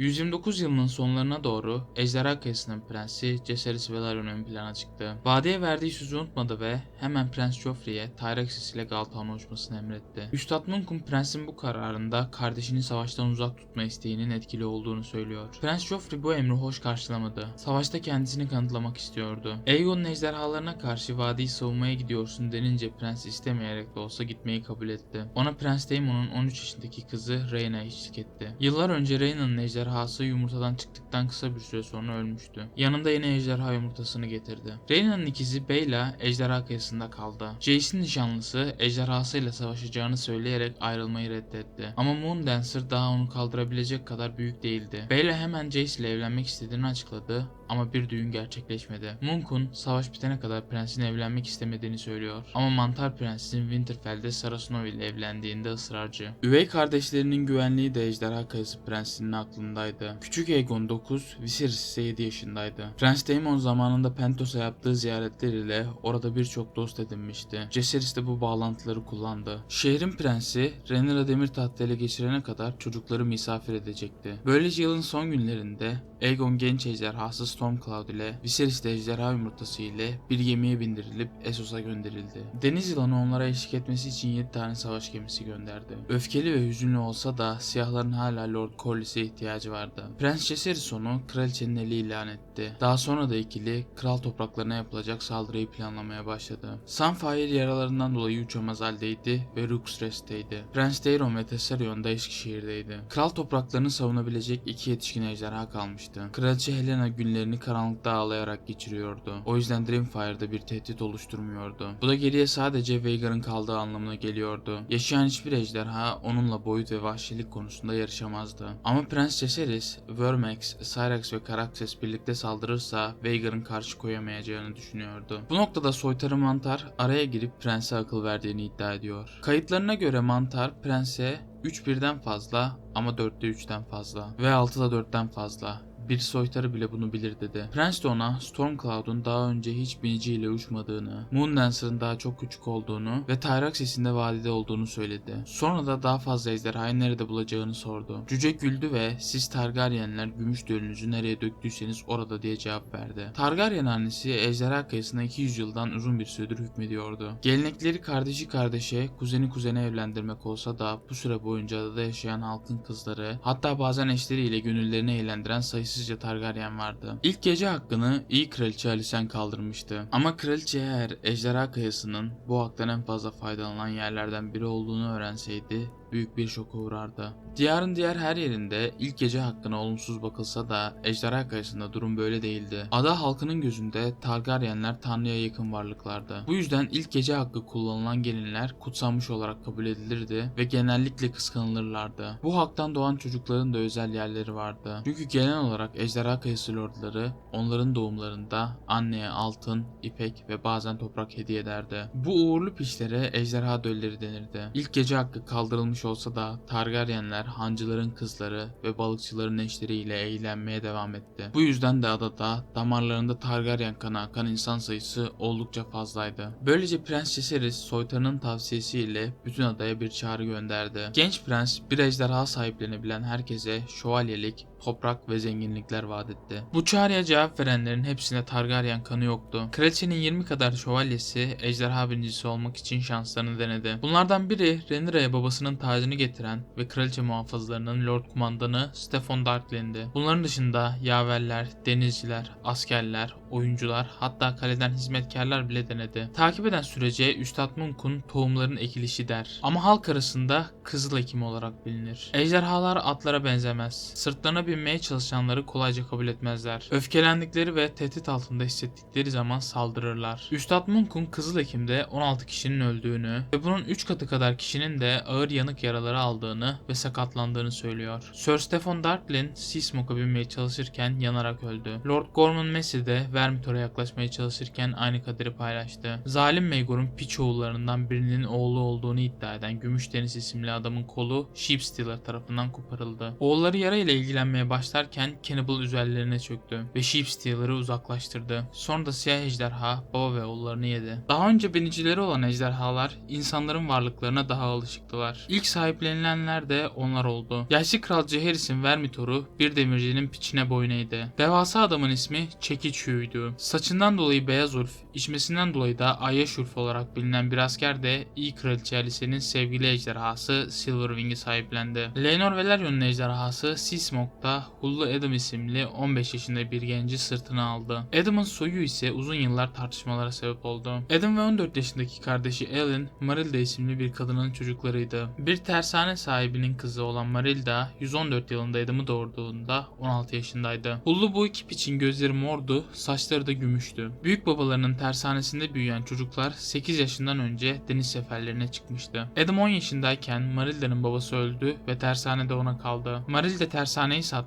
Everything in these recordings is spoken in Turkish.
129 yılının sonlarına doğru Ejderha Kayası'nın prensi Jacaerys Velaryon ön plana çıktı. Vadiye verdiği sözü unutmadı ve hemen Prens Joffrey'e Tyraxis ile Galtaan'a uçmasını emretti. Üstad Munkun prensin bu kararında kardeşini savaştan uzak tutma isteğinin etkili olduğunu söylüyor. Prens Joffrey bu emri hoş karşılamadı. Savaşta kendisini kanıtlamak istiyordu. Aegon'un ejderhalarına karşı vadiyi savunmaya gidiyorsun denince prens istemeyerek de olsa gitmeyi kabul etti. Ona Prens Daemon'un 13 yaşındaki kızı Rhaena eşlik etti. Yıllar önce Rhaena'nın ejderhası yumurtadan çıktıktan kısa bir süre sonra ölmüştü. Yanında yine ejderha yumurtasını getirdi. Rhaena'nın ikizi Beyla ejderha kıyısında kaldı. Jace'in nişanlısı ejderhasıyla savaşacağını söyleyerek ayrılmayı reddetti. Ama Moondancer daha onu kaldırabilecek kadar büyük değildi. Beyla hemen Jace ile evlenmek istediğini açıkladı ama bir düğün gerçekleşmedi. Munkun savaş bitene kadar prensin evlenmek istemediğini söylüyor. Ama Mantar Prensin Winterfell'de Sarah Snow ile evlendiğinde ısrarcı. Üvey kardeşlerinin güvenliği de Ejderha Kayısı Prensi'nin aklındaydı. Küçük Aegon 9, Viserys ise 7 yaşındaydı. Prens Daemon zamanında Pentos'a yaptığı ziyaretler ile orada birçok dost edinmişti. Jacaerys de bu bağlantıları kullandı. Şehrin prensi Rhaenyra demir tahtı ele geçirene kadar çocukları misafir edecekti. Böylece yılın son günlerinde Aegon genç ejderhası Stormcloud ile Viserys de ejderha yumurtası ile bir gemiye bindirilip Essos'a gönderildi. Deniz yılanı onlara eşlik etmesi için 7 tane savaş gemisi gönderdi. Öfkeli ve hüzünlü olsa da siyahların hala Lord Corlys'e ihtiyacı vardı. Prens Jacaerys onu kraliçenin eli ilan etti. Daha sonra da ikili kral topraklarına yapılacak saldırıyı planlamaya başladı. Sunfire yaralarından dolayı uçamaz haldeydi ve Rooks Rest'teydi. Prens Daeron ve Tessarion da Eskişehir'deydi. Kral topraklarını savunabilecek iki yetişkin ejderha kalmıştı. Kraliçe Helena günlerini karanlıkta ağlayarak geçiriyordu. O yüzden Dreamfire'da bir tehdit oluşturmuyordu. Bu da geriye sadece Vhagar'ın kaldığı anlamına geliyordu. Yaşayan hiçbir ejderha onunla boyut ve vahşilik konusunda yarışamazdı. Ama Prens Jacaerys, Vermax, Cyrax ve Caraxes birlikte saldırırsa Vhagar'ın karşı koyamayacağını düşünüyordu. Bu noktada soytarı Mantar araya girip prense akıl verdiğini iddia ediyor. Kayıtlarına göre Mantar prense 3 birden fazla ama 4'te 3'ten fazla ve 6'da 4'ten fazla bir soytarı bile bunu bilir dedi. Prens de ona Stormcloud'un daha önce hiç biniciyle uçmadığını, Moondancer'ın daha çok küçük olduğunu ve Tyraxes'in de vadide olduğunu söyledi. Sonra da daha fazla ejderhayı nerede bulacağını sordu. Cüce güldü ve siz Targaryenler gümüş dölünüzü nereye döktüyseniz orada diye cevap verdi. Targaryen annesi ejderha kayısına 200 yıldan uzun bir süredir hükmediyordu. Gelenekleri kardeşi kardeşe, kuzeni kuzene evlendirmek olsa da bu süre boyunca adada yaşayan halkın kızları, hatta bazen eşleriyle gönüllerini eğlendiren sayısızca Targaryen vardı. İlk gece hakkını iyi kraliçe Alicent kaldırmıştı. Ama kraliçe eğer ejderha kayasının bu haktan en fazla faydalanan yerlerden biri olduğunu öğrenseydi büyük bir şoka uğrardı. Diyarın diğer her yerinde ilk gece hakkına olumsuz bakılsa da Ejderha Kayası'nda durum böyle değildi. Ada halkının gözünde Targaryenler Tanrı'ya yakın varlıklardı. Bu yüzden ilk gece hakkı kullanılan gelinler kutsanmış olarak kabul edilirdi ve genellikle kıskanılırlardı. Bu haktan doğan çocukların da özel yerleri vardı. Çünkü genel olarak Ejderha Kayası lordları onların doğumlarında anneye altın, ipek ve bazen toprak hediye ederdi. Bu uğurlu pişlere ejderha dölleri denirdi. İlk gece hakkı kaldırılmış olsa da Targaryenler hancıların kızları ve balıkçıların eşleriyle eğlenmeye devam etti. Bu yüzden de adada damarlarında Targaryen kanı akan insan sayısı oldukça fazlaydı. Böylece Prens Jacaerys soytarının tavsiyesiyle bütün adaya bir çağrı gönderdi. Genç prens bir ejderha sahiplenebilen herkese şövalyelik, toprak ve zenginlikler vaat etti. Bu çağrıya cevap verenlerin hepsine Targaryen kanı yoktu. Kraliçenin 20 kadar şövalyesi ejderha binicisi olmak için şanslarını denedi. Bunlardan biri Rhaenyra'ya babasının tacını getiren ve kraliçe muhafızlarının lord kumandanı Stefan Darklin'di. Bunların dışında yaverler, denizciler, askerler, oyuncular hatta kaleden hizmetkarlar bile denedi. Takip eden sürece Üstad Munkun tohumların ekilişi der. Ama halk arasında kızıl ekimi olarak bilinir. Ejderhalar atlara benzemez. Sırtlarına binmeye çalışanları kolayca kabul etmezler. Öfkelendikleri ve tehdit altında hissettikleri zaman saldırırlar. Üstad Munkun Kızıl Ekim'de 16 kişinin öldüğünü ve bunun 3 katı kadar kişinin de ağır yanık yaraları aldığını ve sakatlandığını söylüyor. Sir Stephen Darklin Seasmoke'a binmeye çalışırken yanarak öldü. Lord Gorman Messi de Vermitor'a yaklaşmaya çalışırken aynı kaderi paylaştı. Zalim Maegor'un piç oğullarından birinin oğlu olduğunu iddia eden Gümüş Deniz isimli adamın kolu Sheepstealer tarafından koparıldı. Oğulları yarayla ilgilenmeye ilerlemeye başlarken Cannibal üzerlerine çöktü ve Sheep Stealer'ı uzaklaştırdı. Sonra da siyah ejderha baba ve oğullarını yedi. Daha önce binicileri olan ejderhalar insanların varlıklarına daha alışıktılar. İlk sahiplenilenler de onlar oldu. Yaşlı kral Jaehaerys'in Vermithor'u bir demircinin piçine boyun eğdi. Devasa adamın ismi Çekiçhü'ydü. Saçından dolayı beyaz urf, içmesinden dolayı da Ayyaş urf olarak bilinen bir asker de iyi kraliçe Alice'nin sevgili ejderhası Silverwing'i sahiplendi. Laenor Velarion'un ejderhası Seasmoke da Hullu Adam isimli 15 yaşında bir genci sırtına aldı. Adam'ın soyu ise uzun yıllar tartışmalara sebep oldu. Adam ve 14 yaşındaki kardeşi Ellen, Marilda isimli bir kadının çocuklarıydı. Bir tersane sahibinin kızı olan Marilda, 114 yılında Adam'ı doğurduğunda 16 yaşındaydı. Hullu bu iki piçin gözleri mordu, saçları da gümüştü. Büyük babalarının tersanesinde büyüyen çocuklar 8 yaşından önce deniz seferlerine çıkmıştı. Adam 10 yaşındayken Marilda'nın babası öldü ve tersanede ona kaldı. Marilda tersaneyi sattı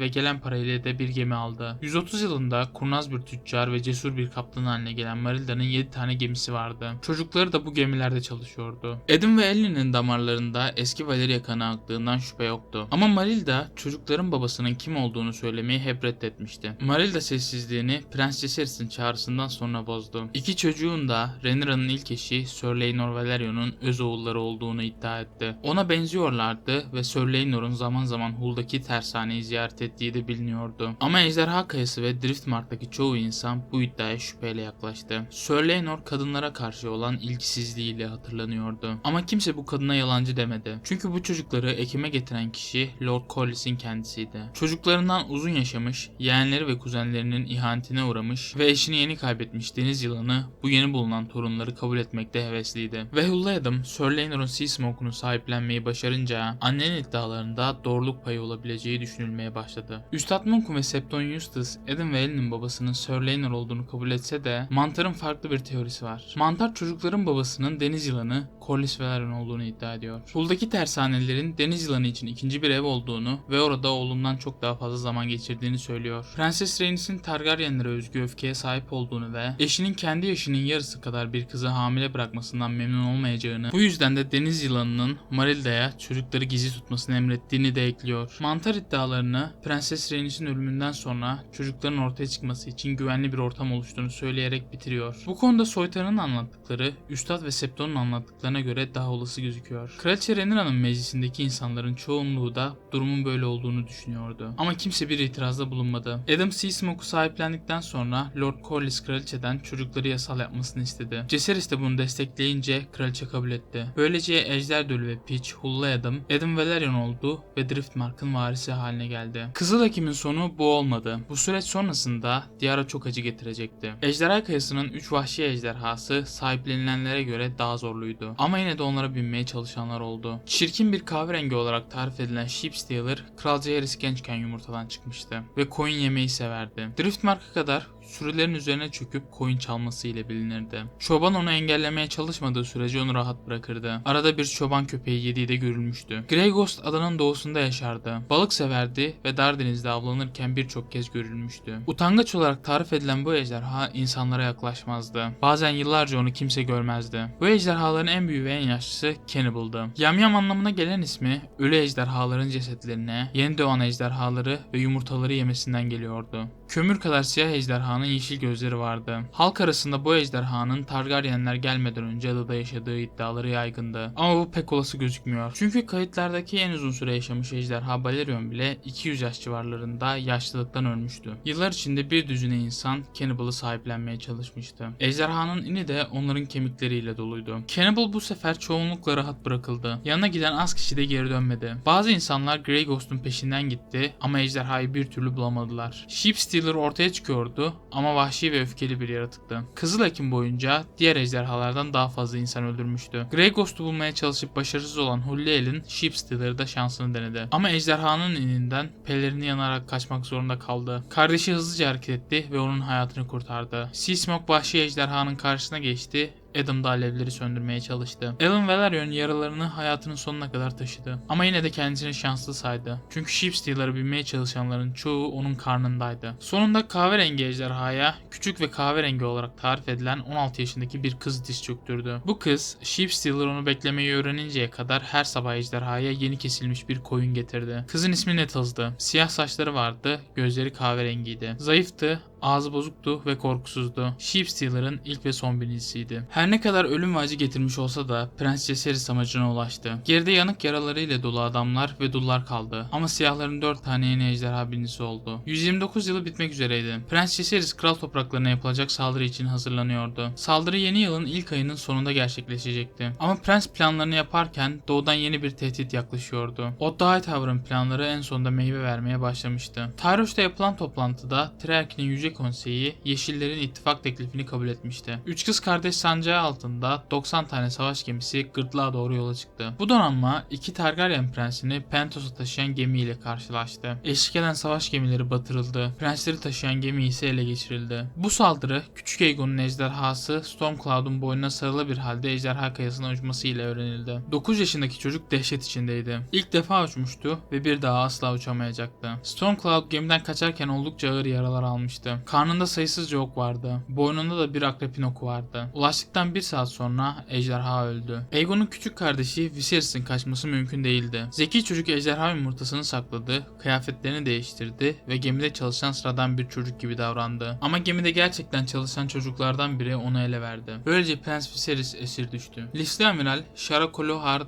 ve gelen parayla da bir gemi aldı. 130 yılında kurnaz bir tüccar ve cesur bir kaplan haline gelen Marilda'nın 7 tane gemisi vardı. Çocukları da bu gemilerde çalışıyordu. Adam ve Ellie'nin damarlarında eski Valeria kanı aktığından şüphe yoktu. Ama Marilda çocukların babasının kim olduğunu söylemeyi hep reddetmişti. Marilda sessizliğini Prens Jaehaerys'in çağrısından sonra bozdu. İki çocuğun da Rhaenyra'nın ilk eşi Sir Laenor Valerion'un öz oğulları olduğunu iddia etti. Ona benziyorlardı ve Sir Laenor'un zaman zaman Hull'daki tersaneyi ziyaret ettiği de biliniyordu. Ama Ejderha Kayası ve Driftmark'taki çoğu insan bu iddiaya şüpheyle yaklaştı. Sir Laenor kadınlara karşı olan ilgisizliğiyle hatırlanıyordu. Ama kimse bu kadına yalancı demedi. Çünkü bu çocukları Ekim'e getiren kişi Lord Corlys'in kendisiydi. Çocuklarından uzun yaşamış, yeğenleri ve kuzenlerinin ihanetine uğramış ve eşini yeni kaybetmiş deniz yılanı bu yeni bulunan torunları kabul etmekte hevesliydi. Ve Hullaydam Sir Laenor'un Sea Smoke'unu sahiplenmeyi başarınca annenin iddialarında doğruluk payı olabileceği düşünülmeye başladı. Üstad Munkum ve Septon Eustace, Adam ve Ellen'in babasının Sir Laenor olduğunu kabul etse de Mantar'ın farklı bir teorisi var. Mantar çocukların babasının deniz yılanı Corlys Velaryon olduğunu iddia ediyor. Hull'daki tersanelerin deniz yılanı için ikinci bir ev olduğunu ve orada oğlundan çok daha fazla zaman geçirdiğini söylüyor. Prenses Rhaenys'in Targaryenlere özgü öfkeye sahip olduğunu ve eşinin kendi yaşının yarısı kadar bir kızı hamile bırakmasından memnun olmayacağını, bu yüzden de deniz yılanının Marilda'ya çocukları gizli tutmasını emrettiğini de ekliyor. Mantar iddialarını Prenses Rhaenys'in ölümünden sonra çocukların ortaya çıkması için güvenli bir ortam oluştuğunu söyleyerek bitiriyor. Bu konuda Soytar'ın anlattıkları, Üstad ve Septon'un anlattıklarına göre daha olası gözüküyor. Kraliçe Rhaenyra'nın meclisindeki insanların çoğunluğu da durumun böyle olduğunu düşünüyordu. Ama kimse bir itirazda bulunmadı. Adam Seasmoke'u sahiplendikten sonra Lord Corlys kraliçeden çocukları yasal yapmasını istedi. Jaehaerys de bunu destekleyince kraliçe kabul etti. Böylece Ejder Dölü ve Peach, Hullı Adam, Adam Velaryon oldu ve Driftmark'ın varisi haline geldi. Kızıl Ekim'in sonu bu olmadı. Bu süreç sonrasında diyara çok acı getirecekti. Ejderha Kayası'nın 3 vahşi ejderhası sahiplenilenlere göre daha zorluydu. Ama yine de onlara binmeye çalışanlar oldu. Çirkin bir kahverengi olarak tarif edilen Sheep Stealer, Kral Jaehaerys gençken yumurtadan çıkmıştı ve koyun yemeyi severdi. Driftmark'a kadar sürülerin üzerine çöküp koyun çalması ile bilinirdi. Çoban onu engellemeye çalışmadığı sürece onu rahat bırakırdı. Arada bir çoban köpeği yediği de görülmüştü. Grey Ghost adanın doğusunda yaşardı. Balık severdi ve Dardeniz'de avlanırken birçok kez görülmüştü. Utangaç olarak tarif edilen bu ejderha insanlara yaklaşmazdı. Bazen yıllarca onu kimse görmezdi. Bu ejderhaların en büyüğü ve en yaşlısı Cannibal'dı. Yamyam anlamına gelen ismi ölü ejderhaların cesetlerine, yeni doğan ejderhaları ve yumurtaları yemesinden geliyordu. Kömür kadar siyah ejderhanın yeşil gözleri vardı. Halk arasında bu ejderhanın Targaryenler gelmeden önce adada yaşadığı iddiaları yaygındı. Ama bu pek olası gözükmüyor. Çünkü kayıtlardaki en uzun süre yaşamış ejderha Balerion bile 200 yaş civarlarında yaşlılıktan ölmüştü. Yıllar içinde bir düzine insan Cannibal'ı sahiplenmeye çalışmıştı. Ejderhanın ini de onların kemikleriyle doluydu. Cannibal bu sefer çoğunlukla rahat bırakıldı. Yanına giden az kişi de geri dönmedi. Bazı insanlar Grey Ghost'un peşinden gitti ama ejderhayı bir türlü bulamadılar. Sheep Stealer ortaya çıkıyordu ama vahşi ve öfkeli bir yaratıktı. Kızıl Ekim boyunca diğer ejderhalardan daha fazla insan öldürmüştü. Grey Ghost'u bulmaya çalışıp başarısız olan Hulli El'in Sheep Stealer da şansını denedi. Ama ejderhanın ininden pelerini yanarak kaçmak zorunda kaldı. Kardeşi hızlıca hareket etti ve onun hayatını kurtardı. Sea Smoke vahşi ejderhanın karşısına geçti Adam da alevleri söndürmeye çalıştı. Alan Velaryon yaralarını hayatının sonuna kadar taşıdı. Ama yine de kendisini şanslı saydı. Çünkü Sheep Stealer'ı binmeye çalışanların çoğu onun karnındaydı. Sonunda kahverengi ejderhaya küçük ve kahverengi olarak tarif edilen 16 yaşındaki bir kız diz çöktürdü. Bu kız Sheep Stealer onu beklemeyi öğreninceye kadar her sabah ejderhaya yeni kesilmiş bir koyun getirdi. Kızın ismi Nettles'dı. Siyah saçları vardı, gözleri kahverengiydi. Zayıftı Ağzı bozuktu ve korkusuzdu. Sheep Stealer'ın ilk ve son birincisiydi. Her ne kadar ölüm ve acı getirmiş olsa da Prens Jaceris amacına ulaştı. Geride yanık yaralarıyla dolu adamlar ve dullar kaldı. Ama siyahların 4 tane yeni ejderha birincisi oldu. 129 yılı bitmek üzereydi. Prens Jaceris kral topraklarına yapılacak saldırı için hazırlanıyordu. Saldırı yeni yılın ilk ayının sonunda gerçekleşecekti. Ama prens planlarını yaparken doğudan yeni bir tehdit yaklaşıyordu. Otto Hightower'ın planları en sonunda meyve vermeye başlamıştı. Tyroş'ta yapılan toplantıda Trerk'in Yüce Konseyi Yeşillerin ittifak teklifini kabul etmişti. Üç kız kardeş sancağı altında 90 tane savaş gemisi gırtlağa doğru yola çıktı. Bu donanma iki Targaryen prensini Pentos'a taşıyan gemiyle karşılaştı. Eşlik eden savaş gemileri batırıldı. Prensleri taşıyan gemi ise ele geçirildi. Bu saldırı Küçük Aegon'un ejderhası Stormcloud'un boynuna sarılı bir halde ejderha kayasına uçmasıyla öğrenildi. 9 yaşındaki çocuk dehşet içindeydi. İlk defa uçmuştu ve bir daha asla uçamayacaktı. Stormcloud gemiden kaçarken oldukça ağır yaralar almıştı. Karnında sayısızca ok vardı. Boynunda da bir akrepin oku vardı. Ulaştıktan bir saat sonra ejderha öldü. Aegon'un küçük kardeşi Viserys'in kaçması mümkün değildi. Zeki çocuk ejderha yumurtasını sakladı, kıyafetlerini değiştirdi ve gemide çalışan sıradan bir çocuk gibi davrandı. Ama gemide gerçekten çalışan çocuklardan biri onu ele verdi. Böylece Prens Viserys esir düştü. Lisli Amiral Shara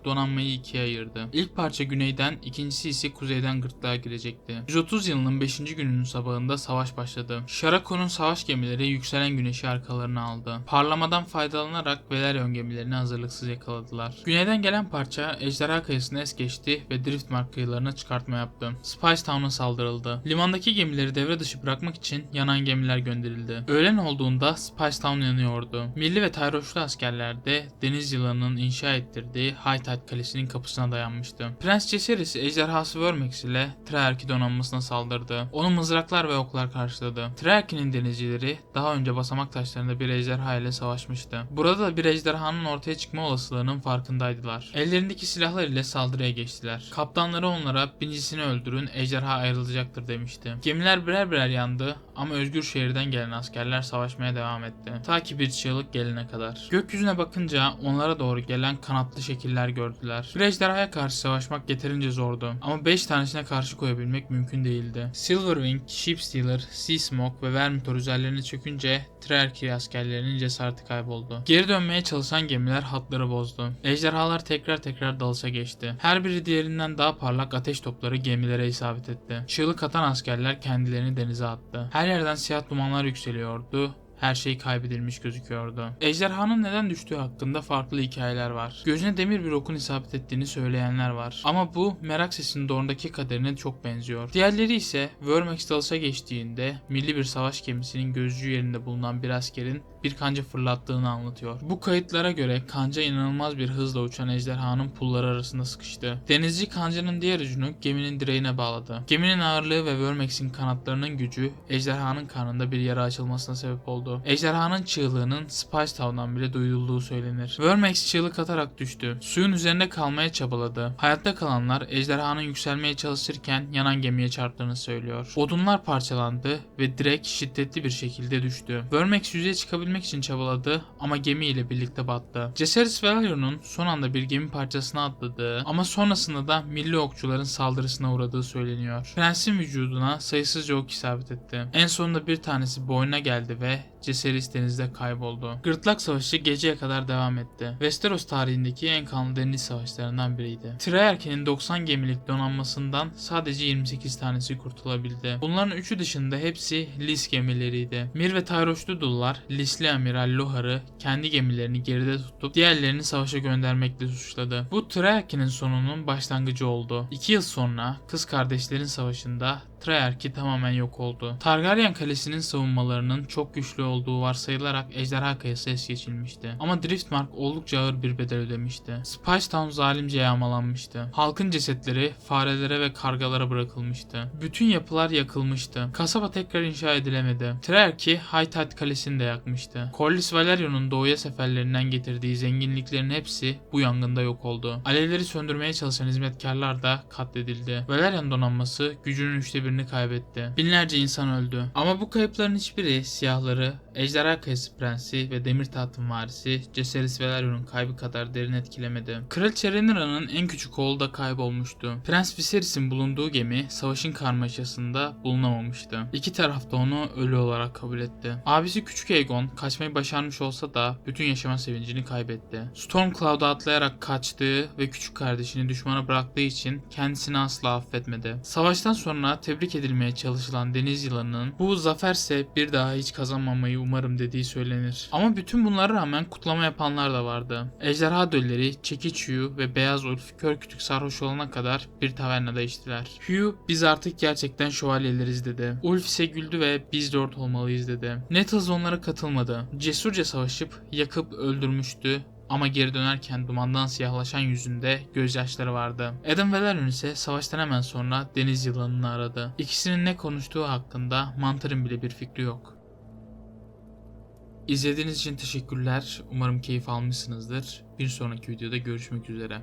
donanmayı ikiye ayırdı. İlk parça güneyden, ikincisi ise kuzeyden gırtlağa girecekti. 130 yılının 5. gününün sabahında savaş başladı. Sharako'nun savaş gemileri yükselen güneşi arkalarına aldı. Parlamadan faydalanarak Velaryon gemilerini hazırlıksız yakaladılar. Güneyden gelen parça ejderha kayısını es geçti ve Driftmark kıyılarına çıkartma yaptı. Spice Town'a saldırıldı. Limandaki gemileri devre dışı bırakmak için yanan gemiler gönderildi. Öğlen olduğunda Spice Town yanıyordu. Milli ve Tyroşlu askerler de deniz yılanının inşa ettirdiği Hightide Kalesi'nin kapısına dayanmıştı. Prens Jaehaerys ejderhası Vermex ile Trerki donanmasına saldırdı. Onu mızraklar ve oklar karşıladı. Trerki'nin denizcileri daha önce basamak taşlarında bir ejderha ile savaşmıştı. Burada da bir ejderhanın ortaya çıkma olasılığının farkındaydılar. Ellerindeki silahlar ile saldırıya geçtiler. Kaptanları onlara bincisini öldürün ejderha ayrılacaktır demişti. Gemiler birer birer yandı ama özgür şehirden gelen askerler savaşmaya devam etti. Ta ki bir çığlık gelene kadar. Gökyüzüne bakınca onlara doğru gelen kanatlı şekiller gördüler. Bir ejderhaya karşı savaşmak yeterince zordu ama 5 tanesine karşı koyabilmek mümkün değildi. Silverwing, Sheepstealer, Sea Smoke ve Vermithor üzerlerine çökünce Trerki askerlerinin cesareti kayboldu. Geri dönmeye çalışan gemiler hatları bozdu. Ejderhalar tekrar tekrar dalışa geçti. Her biri diğerinden daha parlak ateş topları gemilere isabet etti. Çığlık atan askerler kendilerini denize attı. Her yerden siyah dumanlar yükseliyordu her şey kaybedilmiş gözüküyordu. Ejderhanın neden düştüğü hakkında farklı hikayeler var. Gözüne demir bir okun isabet ettiğini söyleyenler var. Ama bu merak sesinin doğrundaki kaderine çok benziyor. Diğerleri ise Vermex dalışa geçtiğinde milli bir savaş gemisinin gözcü yerinde bulunan bir askerin bir kanca fırlattığını anlatıyor. Bu kayıtlara göre kanca inanılmaz bir hızla uçan ejderhanın pulları arasında sıkıştı. Denizci kancanın diğer ucunu geminin direğine bağladı. Geminin ağırlığı ve Vermex'in kanatlarının gücü ejderhanın karnında bir yara açılmasına sebep oldu. Ejderhanın çığlığının Spice Town'dan bile duyulduğu söylenir. Vermex çığlık atarak düştü. Suyun üzerinde kalmaya çabaladı. Hayatta kalanlar ejderhanın yükselmeye çalışırken yanan gemiye çarptığını söylüyor. Odunlar parçalandı ve direk şiddetli bir şekilde düştü. Vermex yüzeye çıkabilmek için çabaladı ama gemi ile birlikte battı. Jaehaerys Velaryon'un son anda bir gemi parçasına atladığı ama sonrasında da milli okçuların saldırısına uğradığı söyleniyor. Prensin vücuduna sayısızca ok isabet etti. En sonunda bir tanesi boynuna geldi ve Jaehaerys denizde kayboldu. Gırtlak Savaşı geceye kadar devam etti. Westeros tarihindeki en kanlı deniz savaşlarından biriydi. Treyarch'in 90 gemilik donanmasından sadece 28 tanesi kurtulabildi. Bunların üçü dışında hepsi Lis gemileriydi. Mir ve Tyroşlu dullar Lisli Amiral Lohar'ı kendi gemilerini geride tutup diğerlerini savaşa göndermekle suçladı. Bu Treyarch'in sonunun başlangıcı oldu. İki yıl sonra kız kardeşlerin savaşında Treyarch'i tamamen yok oldu. Targaryen Kalesi'nin savunmalarının çok güçlü olduğu varsayılarak Ejderha Kayası es geçilmişti. Ama Driftmark oldukça ağır bir bedel ödemişti. Spice Town zalimce yağmalanmıştı. Halkın cesetleri farelere ve kargalara bırakılmıştı. Bütün yapılar yakılmıştı. Kasaba tekrar inşa edilemedi. Treyarch'i High Tide Kalesi'ni de yakmıştı. Corlys Valerion'un doğuya seferlerinden getirdiği zenginliklerin hepsi bu yangında yok oldu. Alevleri söndürmeye çalışan hizmetkarlar da katledildi. Valerian donanması gücünün üçte birini kaybetti. Binlerce insan öldü. Ama bu kayıpların hiçbiri siyahları, Ejderha Kayası Prensi ve Demir Tahtın varisi Jaehaerys Valerion'un kaybı kadar derin etkilemedi. Kraliçe Rhaenyra'nın en küçük oğlu da kaybolmuştu. Prens Viserys'in bulunduğu gemi savaşın karmaşasında bulunamamıştı. İki taraf da onu ölü olarak kabul etti. Abisi Küçük Aegon kaçmayı başarmış olsa da bütün yaşama sevincini kaybetti. Stormcloud'a atlayarak kaçtığı ve küçük kardeşini düşmana bıraktığı için kendisini asla affetmedi. Savaştan sonra tebrik edilmeye çalışılan deniz yılanının bu zaferse bir daha hiç kazanmamayı umarım dediği söylenir. Ama bütün bunlara rağmen kutlama yapanlar da vardı. Ejderha dölleri, Çekiç Hugh ve Beyaz Ulf kör kütük sarhoş olana kadar bir tavernada içtiler. Hugh biz artık gerçekten şövalyeleriz dedi. Ulf ise güldü ve biz lord olmalıyız dedi. Nettles onlara katılmadı. Cesurca savaşıp yakıp öldürmüştü ama geri dönerken dumandan siyahlaşan yüzünde gözyaşları vardı. Adam Valerion ise savaştan hemen sonra deniz yılanını aradı. İkisinin ne konuştuğu hakkında Mantar'ın bile bir fikri yok. İzlediğiniz için teşekkürler. Umarım keyif almışsınızdır. Bir sonraki videoda görüşmek üzere.